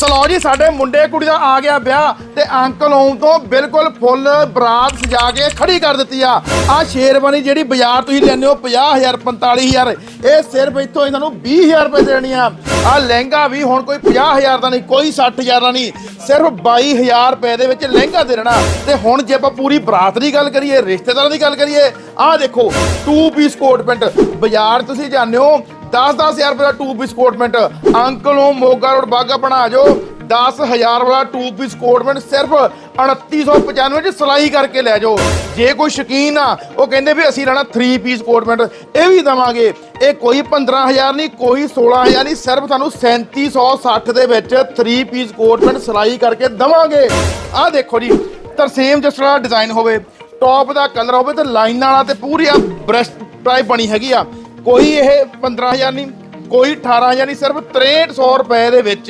Slow ਜੀ, ਸਾਡੇ ਮੁੰਡੇ ਕੁੜੀ ਦਾ ਆ ਗਿਆ ਵਿਆਹ ਤੇ ਅੰਕਲ ਆਉਣ ਤੋਂ ਬਿਲਕੁਲ ਫੁੱਲ ਬਰਾਤ ਸਜਾ ਕੇ ਖੜੀ ਕਰ ਦਿੱਤੀ ਆ। ਆ ਸ਼ੇਰਵਾਨੀ ਜਿਹੜੀ ਬਾਜ਼ਾਰ ਤੁਸੀਂ ਲੈਂਦੇ ਹੋ 50000 45000 ਇਹ ਸਿਰਫ ਇੱਥੋਂ ਇਹਨਾਂ ਨੂੰ 20000 ਰੁਪਏ ਦੇਣੀ ਆ। ਆ ਲਹਿੰਗਾ ਵੀ ਹੁਣ ਕੋਈ 50000 ਦਾ ਨਹੀਂ, ਕੋਈ 60000 ਦਾ ਨਹੀਂ, ਸਿਰਫ 22000 ਰੁਪਏ ਦੇ ਵਿੱਚ ਲਹਿੰਗਾ ਦੇ ਰਹਿਣਾ ਤੇ ਹੁਣ ਜੇ ਆਪਾਂ ਪੂਰੀ ਬਰਾਤ ਦੀ ਗੱਲ ਕਰੀਏ, ਰਿਸ਼ਤੇਦਾਰਾਂ ਦੀ ਗੱਲ ਕਰੀਏ, ਆਹ ਦੇਖੋ 2 ਪੀਸ ਕੋਟ ਪੈਂਟ ਬਾਜ਼ਾਰ ਤੁਸੀਂ ਜਾਂਦੇ ਹੋ 10-10000 ਰੁਪਏ ਦਾ ਟੂ ਪੀਸ ਕੋਟਮੈਂਟ ਅੰਕਲ ਨੂੰ ਮੋਗਾ ਰੋਡ ਬਾਗਾ ਬਣਾ ਜੋ 10000 ਵਾਲਾ ਟੂ ਪੀਸ ਕੋਟ ਪੈਂਟ ਸਿਰਫ 2995 ਚ ਸਿਲਾਈ ਕਰਕੇ ਲੈ ਜਾਓ। ਜੇ ਕੋਈ ਸ਼ਕੀਨ ਆ, ਉਹ ਕਹਿੰਦੇ ਵੀ ਅਸੀਂ ਲੈਣਾ 3 ਪੀਸ ਕੋਟਮੈਂਟ ਇਹ ਵੀ ਦਵਾਂਗੇ। ਇਹ ਕੋਈ 15000 ਨਹੀਂ, ਕੋਈ 16000 ਨਹੀਂ, ਸਿਰਫ ਤੁਹਾਨੂੰ 3760 ਦੇ ਵਿੱਚ 3 ਪੀਸ ਕੋਟਮੈਂਟ ਸਿਲਾਈ ਕਰਕੇ ਦਵਾਂਗੇ। ਆਹ ਦੇਖੋ ਜੀ, ਤਰਸੇਮ ਜਿਸ ਤਰ੍ਹਾਂ ਡਿਜ਼ਾਈਨ ਹੋਵੇ ਟੌਪ ਦਾ ਕਲਰ ਹੋਵੇ ਤੇ ਲਾਈਨਾਂ ਵਾਲਾ ਤੇ ਪੂਰੀ ਆ ਬ੍ਰਸ਼ ਟਾਈਪ ਬਣੀ ਹੈਗੀ ਆ। ਕੋਈ ਇਹ 15000 ਨਹੀਂ, ਕੋਈ 18000 ਨਹੀਂ, ਸਿਰਫ 6300 ਰੁਪਏ ਦੇ ਵਿੱਚ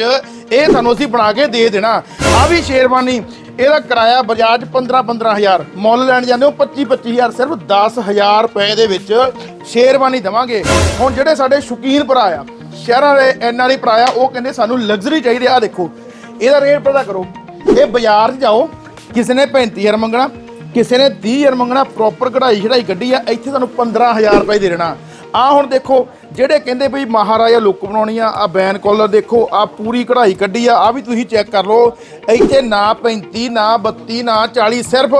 ਇਹ ਸਾਨੂੰ ਅਸੀਂ ਬਣਾ ਕੇ ਦੇ ਦੇਣਾ। ਆ ਵੀ ਸ਼ੇਰਵਾਨੀ, ਇਹਦਾ ਕਿਰਾਇਆ ਬਜਾਜ 15 15000 ਮੁੱਲ ਲੈਣ ਜਾਂਦੇ ਹੋ 25 25000 ਸਿਰਫ 10000 ਰੁਪਏ ਦੇ ਵਿੱਚ ਸ਼ੇਰਵਾਨੀ ਦਵਾਂਗੇ। ਹੁਣ ਜਿਹੜੇ ਸਾਡੇ ਸ਼ੌਕੀਨ ਭਰਾ ਆ, ਸ਼ਹਿਰਾਂ ਦੇ ਐਨ ਵਾਲੀ ਭਰਾ ਆ, ਉਹ ਕਹਿੰਦੇ ਸਾਨੂੰ ਲਗਜ਼ਰੀ ਚਾਹੀਦੀ ਆ। ਆਹ ਦੇਖੋ, ਇਹਦਾ ਰੇਟ ਪਤਾ ਕਰੋ, ਇਹ ਬਾਜ਼ਾਰ 'ਚ ਜਾਓ, ਕਿਸੇ ਨੇ 35000 ਮੰਗਣਾ, ਕਿਸੇ ਨੇ 30000 ਮੰਗਣਾ ਪ੍ਰੋਪਰ ਕਢਾਈ ਛੜਾਈ ਕੱਢੀ ਆ, ਇੱਥੇ ਤੁਹਾਨੂੰ 15000 ਰੁਪਏ ਦੇ ਦੇਣਾ। ਆ ਹੁਣ ਦੇਖੋ, ਜਿਹੜੇ ਕਹਿੰਦੇ ਵੀ ਮਹਾਰਾਜਾ ਲੁੱਕ ਬਣਾਉਣੀ ਆ ਆ ਬੈਨ ਕਾਲਰ ਦੇਖੋ, ਆ ਪੂਰੀ ਕਢਾਈ ਕੱਢੀ ਆ ਆ ਵੀ ਤੁਸੀਂ ਚੈੱਕ ਕਰ ਲਓ, ਇੱਥੇ ਨਾ 35 ਨਾ 32 ਨਾ 40 ਸਿਰਫ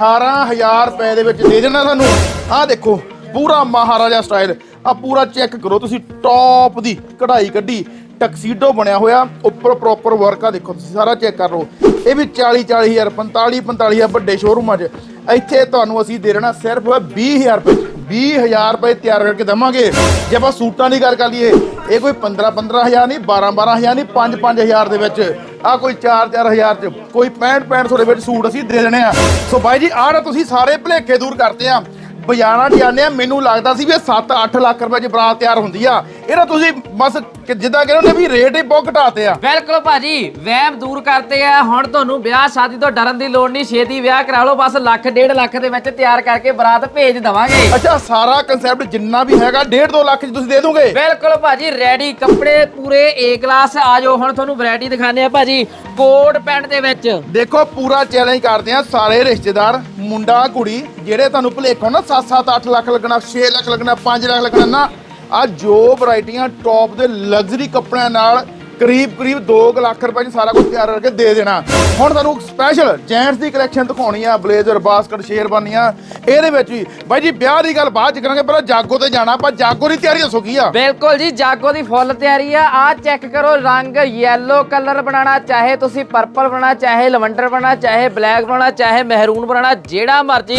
18000 ਰੁਪਏ ਦੇ ਵਿੱਚ ਦੇ ਦੇਣਾ ਤੁਹਾਨੂੰ ਆ ਦੇਖੋ, ਪੂਰਾ ਮਹਾਰਾਜਾ ਸਟਾਈਲ, ਆ ਪੂਰਾ ਚੈੱਕ ਕਰੋ ਤੁਸੀਂ, ਟੌਪ ਦੀ ਕਢਾਈ ਕੱਢੀ, ਟਕਸੀਡੋ ਬਣਿਆ ਹੋਇਆ, ਉੱਪਰ ਪ੍ਰੋਪਰ ਵਰਕ ਆ, ਦੇਖੋ ਤੁਸੀਂ ਸਾਰਾ ਚੈੱਕ ਕਰ ਲਓ। ਇਹ ਵੀ 40 40000 45 45000 ਵੱਡੇ ਸ਼ੋਰੂਮਾਂ 'ਚ ਇੱਥੇ ਤੁਹਾਨੂੰ ਅਸੀਂ ਦੇ ਦੇਣਾ ਸਿਰਫ 20000 ਰੁਪਏ। 20000 ਰੁਪਏ ਤਿਆਰ ਕਰਕੇ ਦਵਾਂਗੇ। ਜੇ ਆਪਾਂ ਸੂਟਾਂ ਦੀ ਗੱਲ ਕਰ ਲਈਏ, ਇਹ ਕੋਈ 15 15000 ਨਹੀਂ 12 12000 ਨਹੀਂ 5 5000 ਦੇ ਵਿੱਚ। ਆ ਕੋਈ 4 4000 ਚ, ਕੋਈ 65 6500 ਦੇ ਵਿੱਚ ਸੂਟ ਅਸੀਂ ਦੇ ਦੇਣੇ ਆ। ਸੋ ਬਾਈ ਜੀ, ਆਹ ਤੁਸੀਂ ਸਾਰੇ ਭਲੇਖੇ ਦੂਰ ਕਰਤੇ ਆ। ਬਾਜ਼ਾਰਾਂ 'ਚ ਜਾਂਦੇ ਆ, ਮੈਨੂੰ ਲੱਗਦਾ ਸੀ ਵੀ ਇਹ 7-8 ਲੱਖ ਰੁਪਏ 'ਚ ਬਰਾਤ ਤਿਆਰ ਹੁੰਦੀ ਆ। ਇਹਦਾ ਤੁਸੀਂ ਬਸ ਕਿ ਜਿੱਦਾਂ ਕਹਿੰਦੇ ਨੇ ਵੀ ਰੇਟ ਹੀ ਬਹੁਤ ਘਟਾਤੇ ਆ। ਬਿਲਕੁਲ ਭਾਜੀ ਵਹਿਮ ਦੂਰ ਕਰਤੇ ਆ। ਹੁਣ ਤੁਹਾਨੂੰ ਵਿਆਹ ਸ਼ਾਦੀ ਤੋਂ ਡਰਨ ਦੀ ਲੋੜ ਨਹੀਂ ਛੇਤੀ ਵਿਆਹ ਕਰਾ ਲਓ ਬਸ ਲੱਖ ਡੇਢ ਲੱਖ ਦੇ ਵਿੱਚ ਤਿਆਰ ਕਰਕੇ ਬਰਾਤ ਭੇਜ ਦਵਾਂਗੇ। ਅੱਛਾ ਸਾਰਾ ਕਨਸੈਪਟ ਜਿੰਨਾ ਵੀ ਹੈਗਾ 1.5-2 ਲੱਖ 'ਚ ਤੁਸੀਂ ਦੇ ਦੋਗੇ? ਬਿਲਕੁਲ ਭਾਜੀ ਰੈਡੀ ਕੱਪੜੇ ਪੂਰੇ ਏ ਕਲਾਸ ਆ ਜਾਓ ਹੁਣ ਤੁਹਾਨੂੰ ਵੈਰਾਈਟੀ ਦਿਖਾਣੇ ਆ ਭਾਜੀ ਕੋਟ ਪੈਂਟ ਦੇ ਵਿੱਚ। ਦੇਖੋ ਪੂਰਾ ਚੈਲੰਜ ਕਰਦੇ ਆ ਸਾਰੇ ਰਿਸ਼ਤੇਦਾਰ ਮੁੰਡਾ ਕੁੜੀ ਜਿਹੜੇ ਤੁਹਾਨੂੰ ਭੁਲੇਖੋ ਨਾ 7-7 8 ਲੱਖ ਲੱਗਣਾ 6 ਲੱਖ ਲੱਗਣਾ 5 ਲੱਖ ਲੱਗਣਾ ਨਾ ਆ ਜੋ ਵੈਰਾਈਟੀਆਂ ਟੌਪ ਦੇ ਲਗਜ਼ਰੀ ਕੱਪੜਿਆਂ ਨਾਲ ਕਰੀਬ ਕਰੀਬ 2 ਲੱਖ ਰੁਪਏ 'ਚ ਸਾਰਾ ਕੁਝ ਤਿਆਰ ਕਰਕੇ ਦੇ ਦੇਣਾ। ਹੁਣ ਤੁਹਾਨੂੰ ਸਪੈਸ਼ਲ ਜੈਂਟਸ ਦੀ ਕਲੈਕਸ਼ਨ ਦਿਖਾਉਣੀ ਆ ਬਲੇਜ਼ਰ ਬਾਸਕਟ ਸ਼ੇਰਵਾਨੀਆਂ ਇਹਦੇ ਵਿੱਚ ਵੀ ਬਾਈ ਜੀ, ਵਿਆਹ ਦੀ ਗੱਲ ਬਾਅਦ ਚ ਕਰਾਂਗੇ, ਪਹਿਲਾਂ ਜਾਗੋ ਤੇ ਜਾਣਾ, ਆਪਾਂ ਜਾਗੋ ਦੀ ਤਿਆਰੀ ਦੱਸੋ ਕੀ ਆ? ਬਿਲਕੁਲ ਜੀ, ਜਾਗੋ ਦੀ ਫੁੱਲ ਤਿਆਰੀ ਆ। ਆ ਚੈੱਕ ਕਰੋ, ਰੰਗ ਯੈਲੋ ਕਲਰ ਬਣਾਉਣਾ, ਚਾਹੇ ਤੁਸੀਂ ਪਰਪਲ ਬਣਾਉਣਾ, ਚਾਹੇ ਲਵੰਡਰ ਬਣਾਉਣਾ, ਚਾਹੇ ਬਲੈਕ ਬਣਾਉਣਾ, ਚਾਹੇ ਮਹਿਰੂਨ ਬਣਾਉਣਾ, ਜਿਹੜਾ ਮਰਜ਼ੀ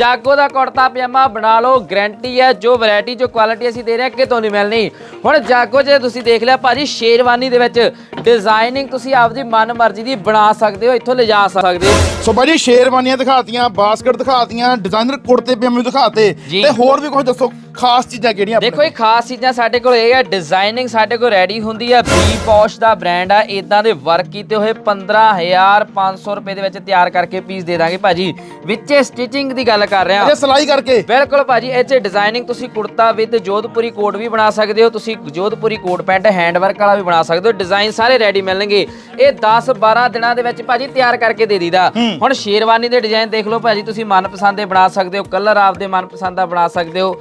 ਜਾਗੋ ਦਾ ਕੁੜਤਾ ਪਜਾਮਾ ਬਣਾ ਲਓ ਗਾਰੰਟੀ ਹੈ ਜੋ ਵੈਰਾਈਟੀ ਜੋ ਕੁਆਲਿਟੀ ਅਸੀਂ ਦੇ ਰਹੇ ਹਾਂ ਕਿਤੋਂ ਨਹੀਂ ਮਿਲਣੀ। ਹੁਣ ਜਾਗੋ ਜੇ ਤੁਸੀਂ ਦੇਖ ਲਿਆ ਭਾਜੀ ਸ਼ੇਰਵਾਨੀ ਦੇ ਵਿੱਚ ਡਿਜ਼ਾਈਨਿੰਗ ਤੁਸੀਂ ਆਪਦੀ ਮਨ ਮਰਜ਼ੀ ਦੀ ਬਣਾ ਸਕਦੇ ਹੋ ਇੱਥੋਂ ਲਿਜਾ ਸਕਦੇ ਹੋ। ਸੋ ਬਾਈ ਜੀ ਸ਼ੇਰਵਾਨੀਆਂ ਦਿਖਾਤੀਆਂ ਬਾਸਕਟ ਦਿਖਾਤੀਆਂ ਡਿਜ਼ਾਈਨਰ ਕੁੜਤੇ ਪਜਾਮੇ ਦਿਖਾਤੇ ਜੀ। ਤੇ ਹੋਰ ਵੀ ਕੁਝ ਦੱਸੋ। ਖਾਸ ਚੀਜ਼ਾਂ ਕਿਹੜੀਆਂ ਆਪਣੇ ਦੇਖੋ ਇਹ ਖਾਸ ਚੀਜ਼ਾਂ ਸਾਡੇ ਕੋਲ ਇਹ ਹੈ ਡਿਜ਼ਾਈਨਿੰਗ ਸਾਡੇ ਕੋਲ ਰੈਡੀ ਹੁੰਦੀ ਹੈ ਬੀ ਪੌਸ਼ ਦਾ ਬ੍ਰਾਂਡ ਆ ਇਦਾਂ ਦੇ ਵਰਕ ਕੀਤੇ ਹੋਏ 15500 ਰੁਪਏ ਦੇ ਵਿੱਚ ਤਿਆਰ ਕਰਕੇ ਪੀਸ ਦੇ ਦਾਂਗੇ ਭਾਜੀ। ਵਿੱਚੇ ਸਟਿਚਿੰਗ ਦੀ ਗੱਲ ਕਰ ਰਹੇ। ਅੱਛਾ ਸਿਲਾਈ ਕਰਕੇ? ਬਿਲਕੁਲ ਭਾਜੀ ਇਹ 'ਚ ਡਿਜ਼ਾਈਨਿੰਗ ਤੁਸੀਂ ਕੁੜਤਾ ਵਿਦ ਜੋਧਪੁਰੀ ਕੋਟ ਵੀ ਬਣਾ ਸਕਦੇ ਹੋ ਤੁਸੀਂ Jodhpuri coat pant hand work ਵਾਲਾ ਵੀ ਬਣਾ ਸਕਦੇ ਹੋ ਡਿਜ਼ਾਈਨ ਸਾਰੇ ਰੈਡੀ ਮਿਲਣਗੇ। ਇਹ 10 12 ਦਿਨਾਂ ਦੇ ਵਿੱਚ ਭਾਜੀ ਤਿਆਰ ਕਰਕੇ ਦੇ ਦੀਦਾ ਹੁਣ ਸ਼ੇਰਵਾਨੀ ਦੇ ਡਿਜ਼ਾਈਨ ਦੇਖ ਲਓ ਭਾਜੀ ਤੁਸੀਂ ਮਨਪਸੰਦ ਦੇ ਬਣਾ ਸਕਦੇ ਹੋ ਕਲਰ ਆਪਦੇ ਮਨਪਸੰਦ ਦਾ ਬਣਾ ਸਕਦੇ ਹੋ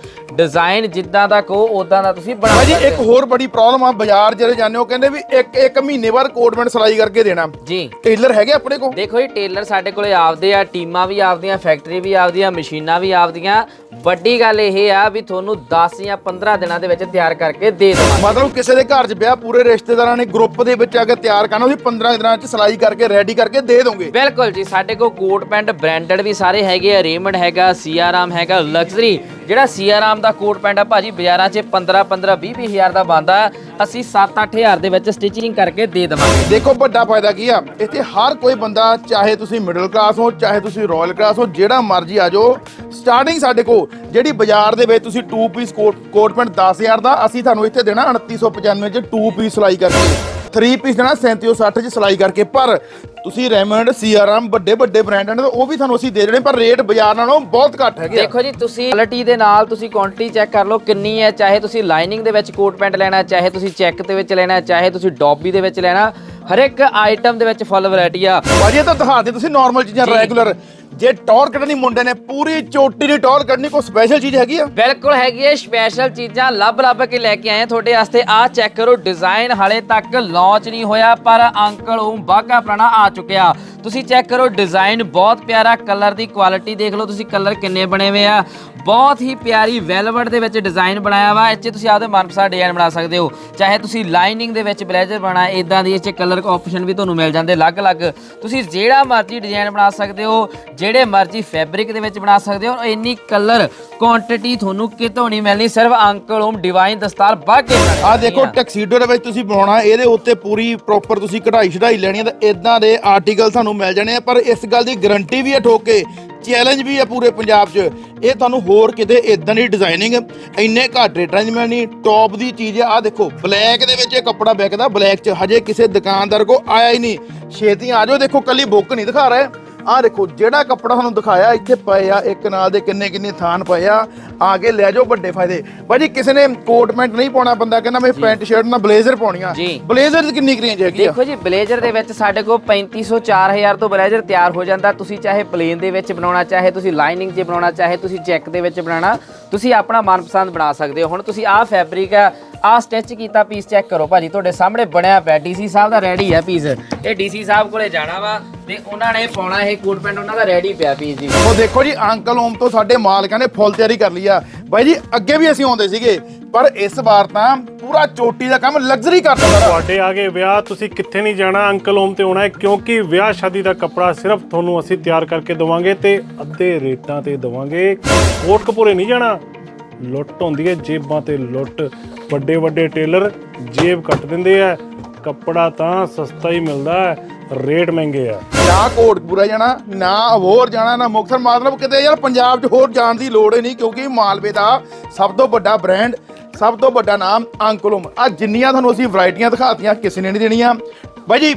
ਡਿਜ਼ਾਈਨ ਜਿੱਦਾਂ ਦਾ ਕਹੋ ਉਦਾਂ ਦਾ ਤੁਸੀਂ ਬਣਾ ਭਾਜੀ ਇੱਕ ਹੋਰ ਬੜੀ ਪ੍ਰੋਬਲਮ ਆ ਬਾਜ਼ਾਰ ਜਿਹੜੇ ਜਾਂਦੇ ਹੋ ਕਹਿੰਦੇ ਵੀ ਇੱਕ ਇੱਕ ਮਹੀਨੇ ਬਾਅਦ ਕੋਟਮੈਂਟ ਸਿਲਾਈ ਕਰਕੇ ਦੇਣਾ। ਜੀ। ਟੇਲਰ ਹੈਗੇ ਆਪਣੇ ਕੋਲ? ਦੇਖੋ ਜੀ ਟੇਲਰ ਸਾਡੇ ਕੋਲੇ ਆਪਦੇ ਆ ਟੀਮਾਂ ਵੀ ਆਪਦੀਆਂ ਫੈਕਟਰੀ ਵੀ ਆਪਦੀਆਂ ਮਸ਼ੀਨਾਂ ਵੀ ਆਪਦੀਆਂ। ਵੱਡੀ ਗੱਲ ਇਹ ਆ ਵੀ ਤੁਹਾਨੂੰ 10 ਜਾਂ 15 ਦਿਨਾਂ ਦੇ ਵਿੱਚ ਤਿਆਰ ਕਰਕੇ ਦੇ ਦੇਵਾਂਗੇ। ਮਤਲਬ ਕਿਸੇ ਦੇ ਘਰ 'ਚ ਵਿਆਹ ਪੂਰੇ ਰਿਸ਼ਤੇਦਾਰਾਂ ਨੇ ਗਰੁੱਪ ਦੇ ਵਿੱਚ ਆ ਕੇ ਤਿਆਰ ਕਰਨਾ ਉਹ 15 ਦਿਨਾਂ 'ਚ ਸਿਲਾਈ ਕਰਕੇ ਰੈਡੀ ਕਰਕੇ ਦੇ ਦੋਗੇ। ਬਿਲਕੁਲ ਜੀ ਸਾਡੇ ਕੋਲ ਕੋਟ ਪੈਂਟ ਬ੍ਰਾਂਡਡ ਵੀ ਸਾਰੇ ਹੈਗੇ ਆ ਰੇਮੰਡ ਹੈਗਾ ਸੀਆਰਾਮ ਹੈਗਾ ਲਗਜ਼ਰੀ ਜਿਹੜਾ ਸੀਆਰਾਮ ਦਾ ਕੋਟ ਪੈਂਟ ਆ, ਭਾਜੀ ਬਾਜ਼ਾਰਾਂ 'ਚ 15 15 20 20 ਹਜ਼ਾਰ ਦਾ ਬੰਦਾ ਅਸੀਂ 7 ਹਜ਼ਾਰ ਦੇ ਵਿੱਚ ਸਟਿਚਿੰਗ ਕਰਕੇ ਦੇ ਦੇਵਾਂਗੇ। ਦੇਖੋ, ਵੱਡਾ ਫਾਇਦਾ ਕੀ ਆ? ਇੱਥੇ ਹਰ ਕੋਈ ਬੰਦਾ, ਚਾਹੇ ਤੁਸੀਂ ਮਿਡਲ ਕਲਾਸ ਹੋ, ਚਾਹੇ ਤੁਸੀਂ ਰਾਇਲ ਕਲਾਸ ਹੋ, ਜਿਹੜਾ ਮਰਜ਼ੀ ਆ ਜਾਓ ਸਟਾਰਟਿੰਗ ਸਾਡੇ ਕੋਲ, ਜਿਹੜੀ ਬਾਜ਼ਾਰ ਦੇ ਵਿੱਚ ਤੁਸੀਂ 2 ਪੀਸ ਕੋਟ ਕੋਟ ਪੈਂਟ 10000 ਦਾ, ਅਸੀਂ ਤੁਹਾਨੂੰ ਇੱਥੇ ਦੇਣਾ 2995 ਚ 2 ਪੀਸ ਸਿਲਾਈ ਕਰਕੇ 3 ਪੀਸ ਦੇਣਾ 3760 ਚ ਸਿਲਾਈ ਕਰਕੇ ਪਰ ਤੁਸੀਂ ਰੈਮੰਡ ਸੀਆਰਐਮ ਵੱਡੇ ਵੱਡੇ ਬ੍ਰਾਂਡਾਂ ਨੇ ਉਹ ਵੀ ਤੁਹਾਨੂੰ ਅਸੀਂ ਦੇ ਦੇਣੇ ਪਰ ਰੇਟ ਬਾਜ਼ਾਰ ਨਾਲੋਂ ਬਹੁਤ ਘੱਟ ਹੈਗੇ ਆ ਦੇਖੋ ਜੀ ਤੁਸੀਂ ਕੁਆਲਿਟੀ ਦੇ ਨਾਲ ਤੁਸੀਂ ਕੁਆਂਟੀਟੀ ਚੈੱਕ ਕਰ ਲਓ ਕਿੰਨੀ ਹੈ ਚਾਹੇ ਤੁਸੀਂ ਲਾਈਨਿੰਗ ਦੇ ਵਿੱਚ ਕੋਟ ਪੈਂਟ ਲੈਣਾ ਚਾਹੇ ਤੁਸੀਂ ਚੈੱਕ ਦੇ ਵਿੱਚ ਲੈਣਾ ਚਾਹੇ ਤੁਸੀਂ ਡੌਬੀ ਦੇ ਵਿੱਚ ਲੈਣਾ ਹਰ ਇੱਕ ਆਈਟਮ ਦੇ ਵਿੱਚ ਫੁੱਲ ਵੈਰਾਈਟੀ ਆ ਭਾਜੀ ਇਹ ਤਾਂ ਦਿਖਾਦੇ ਤੁਸੀਂ ਨਾਰਮਲ ਚੀਜ਼ਾਂ ਜੀ। ਰੈਗੂਲਰ ਜੇ ਟੌਰ ਕੱਢਣੀ ਮੁੰਡੇ ਨੇ, ਪੂਰੀ ਚੋਟੀ ਦੀ ਟੌਰ ਕੱਢਣੀ, ਕੋਈ ਸਪੈਸ਼ਲ ਚੀਜ਼ ਹੈਗੀ ਆ? ਬਿਲਕੁਲ ਹੈਗੀ ਹੈ ਸਪੈਸ਼ਲ ਚੀਜ਼ਾਂ ਲੱਭ ਲੱਭ ਕੇ ਲੈ ਕੇ ਆਏ ਹਾਂ ਤੁਹਾਡੇ ਵਾਸਤੇ। ਆਹ ਚੈੱਕ ਕਰੋ ਡਿਜ਼ਾਈਨ ਹਾਲੇ ਤੱਕ ਲਾਂਚ ਨਹੀਂ ਹੋਇਆ, ਪਰ ਅੰਕਲ ਉਹ ਬਾਗਾ ਪੁਰਾਣਾ ਆ ਚੁੱਕਿਆ। ਤੁਸੀਂ ਚੈੱਕ ਕਰੋ ਡਿਜ਼ਾਈਨ ਬਹੁਤ ਪਿਆਰਾ ਕਲਰ ਦੀ ਕੁਆਲਿਟੀ ਦੇਖ ਲਓ ਤੁਸੀਂ ਕਲਰ ਕਿੰਨੇ ਬਣੇ ਹੋਏ ਆ। ਬਹੁਤ ਹੀ ਪਿਆਰੀ ਵੈਲਵਟ ਦੇ ਵਿੱਚ ਡਿਜ਼ਾਈਨ ਬਣਾਇਆ ਵਾ 'ਚ ਤੁਸੀਂ ਆਪਦੇ ਮਨਪਸੰਦ ਡਿਜ਼ਾਈਨ ਬਣਾ ਸਕਦੇ ਹੋ। ਚਾਹੇ ਤੁਸੀਂ ਲਾਈਨਿੰਗ ਦੇ ਵਿੱਚ ਬਲੇਜ਼ਰ ਬਣਾ ਇਦਾਂ ਦੀ 'ਚ ਕਲਰ ਆਪਸ਼ਨ ਵੀ ਤੁਹਾਨੂੰ ਮਿਲ ਜਾਂਦੇ ਅਲੱਗ-ਅਲੱਗ। ਤੁਸੀਂ ਜਿਹੜਾ ਮਰਜ਼ੀ ਡਿਜ਼ਾਈਨ ਬਣਾ ਸਕਦੇ ਹੋ ਜਿਹੜੇ ਮਰਜ਼ੀ ਫੈਬਰਿਕ ਦੇ ਵਿੱਚ ਬਣਾ ਸਕਦੇ ਹੋ ਇੰਨੀ ਕਲਰ ਕੁਆਂਟੀਟੀ ਤੁਹਾਨੂੰ ਕਿਤੋਂ ਨਹੀਂ ਮਿਲਣੀ ਸਿਰਫ ਅੰਕਲ ਓਮ ਡਿਵਾਈਨ ਦਸਤਾਰ ਬਾਗੇ ਆ ਦੇਖੋ ਟੈਕਸੀਡੋ ਦੇ ਵਿੱਚ ਤੁਸੀਂ ਬਣਾਉਣਾ ਇਹਦੇ ਉੱਤੇ ਪੂਰੀ ਪ੍ਰੋਪਰ ਤੁਸੀਂ ਕਢਾਈ ਛੜਾਈ ਲੈਣੀ ਹੈ ਤਾਂ ਇਦਾਂ ਦੇ ਆਰਟੀਕਲ ਤੁਹਾਨੂੰ ਮਿਲ ਜਾਣੇ ਆ, ਪਰ ਇਸ ਗੱਲ ਦੀ ਗਾਰੰਟੀ ਵੀ ਹੈ ਠੋਕੇ ਚੈਲੰਜ ਵੀ ਹੈ ਪੂਰੇ ਪੰਜਾਬ 'ਚ। ਇਹ ਤੁਹਾਨੂੰ ਹੋਰ ਕਿਤੇ ਇਦਾਂ ਦੀ ਡਿਜ਼ਾਈਨਿੰਗ ਇੰਨੇ ਘੱਟ ਰੇਟਾਂ 'ਚ ਮਿਲਣੀ ਟੌਪ ਦੀ ਚੀਜ਼ ਆ, ਆਹ ਦੇਖੋ ਬਲੈਕ ਦੇ ਵਿੱਚ ਇਹ ਕੱਪੜਾ ਵਿਕਦਾ ਬਲੈਕ 'ਚ ਹਜੇ ਕਿਸੇ ਦੁਕਾਨਦਾਰ ਕੋ ਆਇਆ ਹੀ ਨਹੀਂ। ਛੇਤੀ ਆ ਜਾਓ, ਦੇਖੋ, ਕੱਲੀ ਬੁੱਕ ਨਹੀਂ ਦਿਖਾ ਰਹੇ। ਆਹ ਦੇਖੋ ਜਿਹੜਾ ਕੱਪੜਾ ਤੁਹਾਨੂੰ ਦਿਖਾਇਆ ਇੱਥੇ ਪਏ ਆ ਇੱਕ ਨਾਲ ਦੇ ਕਿੰਨੇ ਕਿੰਨੇ ਥਾਨ ਪਏ ਆ। ਆ ਕੇ ਲੈ ਜਾਓ ਵੱਡੇ ਫਾਇਦੇ। ਭਾਜੀ ਕਿਸੇ ਨੇ ਕੋਟ ਪੈਂਟ ਨਹੀਂ ਪਾਉਣਾ ਬੰਦਾ ਕਹਿੰਦਾ ਮੈਂ ਪੈਂਟ ਸ਼ਰਟ ਨਾਲ ਬਲੇਜ਼ਰ ਪਾਉਣੀਆਂ ਜੀ। ਬਲੇਜ਼ਰ ਦੀ ਕਿੰਨੀ ਰੇਂਜ ਹੈਗੀ ਆ। ਦੇਖੋ ਜੀ ਬਲੇਜ਼ਰ ਦੇ ਵਿੱਚ ਸਾਡੇ ਕੋਲ 3500 4000 ਤੋਂ ਬਲੇਜ਼ਰ ਤਿਆਰ ਹੋ ਜਾਂਦਾ। ਤੁਸੀਂ ਚਾਹੇ ਪਲੇਨ ਦੇ ਵਿੱਚ ਬਣਾਉਣਾ ਚਾਹੇ ਤੁਸੀਂ ਲਾਈਨਿੰਗ 'ਚ ਬਣਾਉਣਾ ਚਾਹੇ ਤੁਸੀਂ ਚੈੱਕ ਦੇ ਵਿੱਚ ਬਣਾਉਣਾ ਤੁਸੀਂ ਆਪਣਾ ਮਨਪਸੰਦ ਬਣਾ ਸਕਦੇ ਹੋ। ਹੁਣ ਤੁਸੀਂ ਆਹ ਫੈਬਰਿਕ ਆ ਆਹ ਸਟਿਚ ਕੀਤਾ ਪੀਸ ਚੈੱਕ ਕਰੋ ਭਾਜੀ ਤੁਹਾਡੇ ਸਾਹਮਣੇ ਬਣਿਆ ਪਿਆ ਡੀਸੀ ਸਾਹਿਬ ਦਾ ਰੈਡੀ ਆ ਪੀਸ ਇਹ ਡੀਸੀ ਸਾਹਿਬ ਕੋਲੇ ਜਾਣਾ ਵਾ ਤੇ ਉਹਨਾਂ ਨੇ ਪਾਉਣਾ ਇਹ ਕੋਟ ਪੈਂਟ ਉਹਨਾਂ ਦਾ ਰੈਡੀ ਪਿਆ ਪੀਸ ਜੀ। ਉਹ ਦੇਖੋ ਜੀ ਅੰਕਲ ਓਮ ਤੋਂ ਸਾਡੇ ਮਾਲਕਾਂ ਨੇ ਫੁੱਲ ਤਿਆਰੀ ਕਰ ਲਈ ਆ। ਬਾਈ ਜੀ ਅੱਗੇ ਵੀ ਅਸੀਂ ਆਉਂਦੇ ਸੀਗੇ ਪਰ ਇਸ ਵਾਰ ਤਾਂ ਪੂਰਾ ਚੋਟੀ ਦਾ ਕੰਮ ਲਗਜ਼ਰੀ ਕਰਤਾ ਸਾਰਾ ਤੁਹਾਡੇ ਆਗੇ ਵਿਆਹ ਤੁਸੀਂ ਕਿੱਥੇ ਨਹੀਂ ਜਾਣਾ ਅੰਕਲ ਹੋਮ ਤੇ ਆਉਣਾ ਹੈ ਕਿਉਂਕਿ ਵਿਆਹ ਸ਼ਾਦੀ ਦਾ ਕੱਪੜਾ ਸਿਰਫ ਤੁਹਾਨੂੰ ਅਸੀਂ ਤਿਆਰ ਕਰਕੇ ਦਵਾਂਗੇ ਤੇ ਅੱਧੇ ਰੇਟਾਂ ਤੇ ਦਵਾਂਗੇ। ਕੋਟਕਪੂਰੇ ਨਹੀਂ ਜਾਣਾ। ਲੁੱਟ ਹੁੰਦੀ ਹੈ, ਜੇਬਾਂ ਤੇ ਲੁੱਟ। ਵੱਡੇ ਵੱਡੇ ਟੇਲਰ ਜੇਬ ਕੱਟ ਦਿੰਦੇ ਆ। ਕੱਪੜਾ ਤਾਂ ਸਸਤਾ ਹੀ ਮਿਲਦਾ ਹੈ, ਰੇਟ ਮਹਿੰਗੇ ਆ। ਨਾ ਕੋਟਪੂਰਾ ਜਾਣਾ, ਨਾ ਹੋਰ ਜਾਣਾ, ਨਾ ਮੁਕਤਸਰ ਮਤਲਬ ਕਿਤੇ ਯਾਰ ਪੰਜਾਬ 'ਚ ਹੋਰ ਜਾਣ ਦੀ ਲੋੜ ਹੀ ਨਹੀਂ, ਕਿਉਂਕਿ ਮਾਲਵੇ ਦਾ ਸਭ ਤੋਂ ਵੱਡਾ ਬ੍ਰਾਂਡ ਸਭ ਤੋਂ ਵੱਡਾ ਨਾਮ ਅੰਕਲੋਮ ਆ ਜਿੰਨੀਆਂ ਤੁਹਾਨੂੰ ਅਸੀਂ ਵੈਰਾਈਟੀਆਂ ਦਿਖਾਤੀਆਂ, ਕਿਸੇ ਨੇ ਨਹੀਂ ਦੇਣੀਆਂ। ਬਾਈ ਜੀ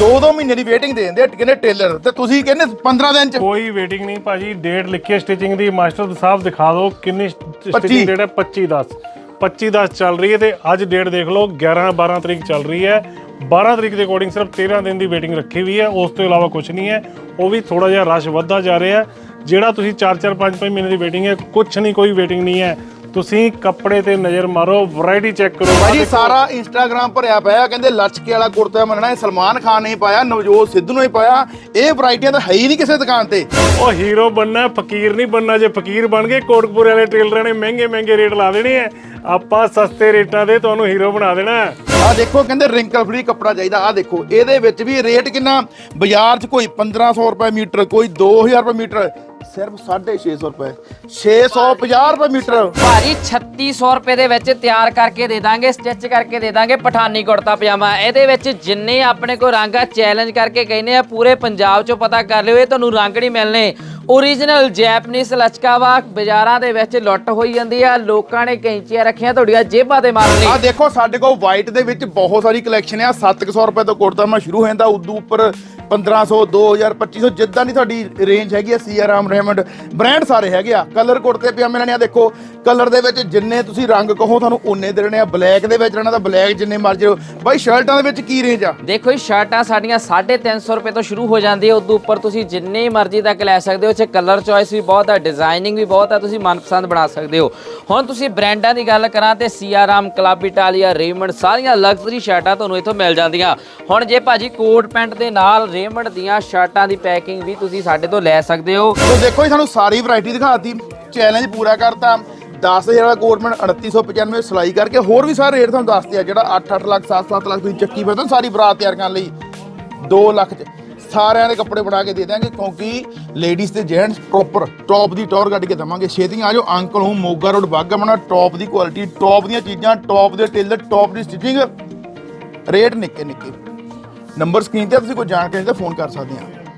ਦੋ ਦੋ ਮਹੀਨੇ ਦੀ ਵੇਟਿੰਗ ਦੇ ਦਿੰਦੇ ਆ ਕਹਿੰਦੇ ਟੇਲਰ ਤੇ ਤੁਸੀਂ ਕਹਿੰਦੇ 15 ਦਿਨ 'ਚ ਕੋਈ ਵੇਟਿੰਗ ਨਹੀਂ ਭਾਜੀ ਡੇਟ ਲਿਖੀ ਸਟਿਚਿੰਗ ਦੀ ਮਾਸਟਰ ਸਾਹਿਬ ਦਿਖਾ ਦਿਓ ਕਿੰਨੀ। ਸਟਿਚਿੰਗ ਡੇਟ ਹੈ 25 10 25 10 ਚੱਲ ਰਹੀ ਹੈ ਤੇ ਅੱਜ ਡੇਟ ਦੇਖ ਲਓ 11 12 ਤਰੀਕ ਚੱਲ ਰਹੀ ਹੈ। 12 ਤਰੀਕ ਦੇ ਅਕੋਰਡਿੰਗ ਸਿਰਫ 13 ਦਿਨ ਦੀ ਵੇਟਿੰਗ ਰੱਖੀ ਹੋਈ ਹੈ ਉਸ ਤੋਂ ਇਲਾਵਾ ਕੁਝ ਨਹੀਂ ਹੈ। ਉਹ ਵੀ ਥੋੜਾ ਜਿਹਾ ਰਸ਼ ਵੱਧਦਾ ਜਾ ਰਿਹਾ ਹੈ। ਜਿਹੜਾ ਤੁਸੀਂ 4 4 5 5 ਮਹੀਨੇ ਦੀ ਵੇਟਿੰਗ ਹੈ ਕੁਝ ਨਹੀਂ ਕੋਈ ਵੇਟਿੰਗ ਨਹੀਂ ਹੈ। ਤੁਸੀਂ ਕੱਪੜੇ ਤੇ ਨਜ਼ਰ ਮਾਰੋ ਵੈਰਾਈਟੀ ਚੈੱਕ ਕਰੋ। ਭਾਜੀ। ਸਾਰਾ ਇੰਸਟਾਗ੍ਰam ਭਰਿਆ ਪਿਆ ਕਹਿੰਦੇ ਲਚਕੇ ਵਾਲਾ ਕੁੜਤਾ ਮੰਨਣਾ ਇਹ ਸਲਮਾਨ ਖਾਨ ਨੇ ਪਾਇਆ ਨਵਜੋਤ ਸਿੱਧੂ ਨੇ ਹੀ ਪਾਇਆ। ਇਹ ਵੈਰਾਈਟੀਆਂ ਤਾਂ ਹੈ ਹੀ ਨਹੀਂ ਕਿਸੇ ਦੁਕਾਨ ਤੇ। ਉਹ ਹੀਰੋ ਬੰਨਾ ਫਕੀਰ ਨਹੀਂ ਬੰਨਾ ਜੇ ਫਕੀਰ ਬਣ ਗਏ ਕੋਟਕਪੂਰੇ ਵਾਲੇ ਟੇਲਰਾਂ ਨੇ ਮਹਿੰਗੇ ਮਹਿੰਗੇ ਰੇਟ ਲਾ ਦੇਣੇ ਆ ਆਪਾਂ ਸਸਤੇ ਰੇਟਾਂ ਦੇ ਤੁਹਾਨੂੰ ਹੀਰੋ ਬਣਾ ਦੇਣਾ। ਆ ਦੇਖੋ ਕਹਿੰਦੇ ਰਿੰਕਲ ਫ੍ਰੀ ਕੱਪੜਾ ਚਾਹੀਦਾ। ਆ ਦੇਖੋ ਇਹਦੇ ਵਿੱਚ ਵੀ ਰੇਟ ਕਿੰਨਾ? ਬਾਜ਼ਾਰ 'ਚ ਕੋਈ 1500 ਰੁਪਏ ਮੀਟਰ ਕੋਈ 2000 ਰੁਪਏ ਮੀਟਰ ਸਿਰਫ 650 ਰੁਪਏ। 650 ਰੁਪਏ ਮੀਟਰ। ਭਾਜੀ 3600 ਰੁਪਏ ਦੇ ਵਿੱਚ ਤਿਆਰ ਕਰਕੇ ਦੇ ਦਾਂਗੇ, ਸਟਿਚ ਕਰਕੇ ਦੇ ਦਾਂਗੇ ਪਠਾਨੀ ਕੁੜਤਾ ਪਜਾਮਾ। ਇਹਦੇ ਵਿੱਚ ਜਿੰਨੇ ਆਪਣੇ ਕੋਲ ਰੰਗ ਆ ਚੈਲੰਜ ਕਰਕੇ ਕਹਿੰਦੇ ਆ, ਪੂਰੇ ਪੰਜਾਬ ਚੋਂ ਪਤਾ ਕਰ ਲਿਓ, ਇਹ ਤੁਹਾਨੂੰ ਰੰਗ ਨਹੀਂ ਮਿਲਨੇ ਓਰੀਜਨਲ ਜੈਪਨੀਜ਼ ਲਚਕਾਵਾ ਬਾਜ਼ਾਰਾਂ ਦੇ ਵਿੱਚ ਲੁੱਟ ਹੋਈ ਜਾਂਦੀ ਆ। ਲੋਕਾਂ ਨੇ ਕੈਂਚੀਆਂ ਰੱਖੀਆਂ ਤੁਹਾਡੀਆਂ ਜੇਬਾਂ ਤੇ ਮਾਰਨ ਲਈ। ਆ ਦੇਖੋ ਸਾਡੇ ਕੋਲ ਵਾਈਟ ਦੇ ਵਿੱਚ ਬਹੁਤ ਸਾਰੀ ਕਲੈਕਸ਼ਨ ਆ। 700 ਰੁਪਏ ਤੋਂ ਕੁੜਤਾ ਮੈਂ ਸ਼ੁਰੂ ਹੋ ਜਾਂਦਾ। ਉਦੋਂ ਉੱਪਰ 1500 2000 2500 ਜਿੱਦਾਂ ਦੀ ਤੁਹਾਡੀ ਰੇਂਜ ਹੈਗੀ ਆ ਸੀਆਰਐਮ ਰੇਮੰਡ ਬ੍ਰਾਂਡ ਸਾਰੇ ਹੈਗੇ ਆ। ਕਲਰ ਕੁੜਤੇ ਪਜਾਮੇ ਲੈਣੇ ਆ। ਦੇਖੋ ਕਲਰ ਦੇ ਵਿੱਚ ਜਿੰਨੇ ਤੁਸੀਂ ਰੰਗ ਕਹੋ ਤੁਹਾਨੂੰ ਓਨੇ ਦੇਣੇ ਆ। ਬਲੈਕ ਦੇ ਵਿੱਚ ਰਹਿਣਾ ਤਾਂ ਬਲੈਕ ਜਿੰਨੇ ਮਰਜ਼ੀ। ਬਾਈ ਸ਼ਰਟਾਂ ਦੇ ਵਿੱਚ ਕੀ ਰੇਂਜ ਆ? ਦੇਖੋ ਜੀ ਸ਼ਰਟਾਂ ਸਾਡੀਆਂ 350 ਰੁਪਏ ਤੋਂ ਸ਼ੁਰੂ ਹੋ ਜਾਂਦੀ ਹੈ ਉਦੋਂ ਉੱਪਰ ਤੁਸੀਂ ਜਿੰਨੇ ਮਰਜ਼ੀ ਤੱਕ ਲੈ ਸਕਦੇ ਹੋ। ਇਹ 'ਚ ਕਲਰ ਚੋਇਸ ਵੀ ਬਹੁਤ ਹੈ ਡਿਜ਼ਾਈਨਿੰਗ ਵੀ ਬਹੁਤ ਹੈ, ਤੁਸੀਂ ਮਨਪਸੰਦ ਬਣਾ ਸਕਦੇ ਹੋ। ਹੁਣ ਤੁਸੀਂ ਬ੍ਰਾਂਡਾਂ ਦੀ ਗੱਲ ਕਰਾਂ ਤੇ ਸੀਆਰਾਮ ਕਲੱਬ ਇਟਾਲੀਆ, ਰੇਮੰਡ, ਸਾਰੀਆਂ ਲਗਜ਼ਰੀ ਸ਼ਰਟਾਂ ਤੁਹਾਨੂੰ ਇੱਥੋਂ ਮਿਲ ਜਾਂਦੀਆਂ। ਹੁਣ ਜੇ ਭਾਜੀ ਕੋਟ ਪੈਂਟ ਦੇ ਨਾਲ ਰੇਮੰਡ ਦੀਆਂ ਸ਼ਰਟਾਂ ਦੀ ਪੈਕਿੰਗ ਵੀ ਤੁਸੀਂ ਸਾਡੇ ਤੋਂ ਲੈ ਸਕਦੇ ਹੋ। ਤੋ ਦੇਖੋ ਜੀ, ਸਾਨੂੰ ਸਾਰੀ ਵੈਰਾਈਟੀ ਦਿਖਾਤੀ ਚੈਲੰਜ ਪੂਰਾ ਕਰਤਾ। 10000 ਦਾ ਕੋਟਮੈਂਟ 3895 ਸਿਲਾਈ ਕਰਕੇ ਹੋਰ ਵੀ ਸਾਰੇ ਰੇਟ ਤੁਹਾਨੂੰ ਦੱਸਦੇ ਆ, ਜਿਹੜਾ 8-8 ਲੱਖ 7-7 ਲੱਖ ਤੁਸੀਂ ਚੱਕੀ ਫਿਰਦੇ ਸਾਰੀ ਬਰਾਤ ਤਿਆਰ ਕਰਨ ਲਈ। 2 ਲੱਖ ਚ। ਸਾਰਿਆਂ ਦੇ ਕੱਪੜੇ ਬਣਾ ਕੇ ਦੇ ਦਾਂਗੇ ਕਿਉਂਕਿ ਲੇਡੀਜ਼ ਤੇ ਜੈਂਟਸ ਪ੍ਰੋਪਰ ਟੌਪ ਦੀ ਟੌਰ ਕੱਢ ਕੇ ਦਵਾਂਗੇ। ਛੇਤੀ ਆ ਜਾਓ। ਅੰਕਲ ਹੂੰ ਮੋਗਾ ਰੋਡ ਬਾਗਾ ਬਣਾ ਟੌਪ ਦੀ ਕੁਆਲਿਟੀ ਟੌਪ ਦੀਆਂ ਚੀਜ਼ਾਂ ਟੌਪ ਦੇ ਟੇਲਰ ਟੌਪ ਦੀ ਸਟਿਚਿੰਗ ਰੇਟ ਨਿੱਕੇ ਨਿੱਕੇ ਨੰਬਰ ਸਕਰੀਨ ਤੇ ਤੁਸੀਂ ਕੋਈ ਜਾਣਕਾਰੀ ਤਾਂ ਫੋਨ ਕਰ ਸਕਦੇ ਆ।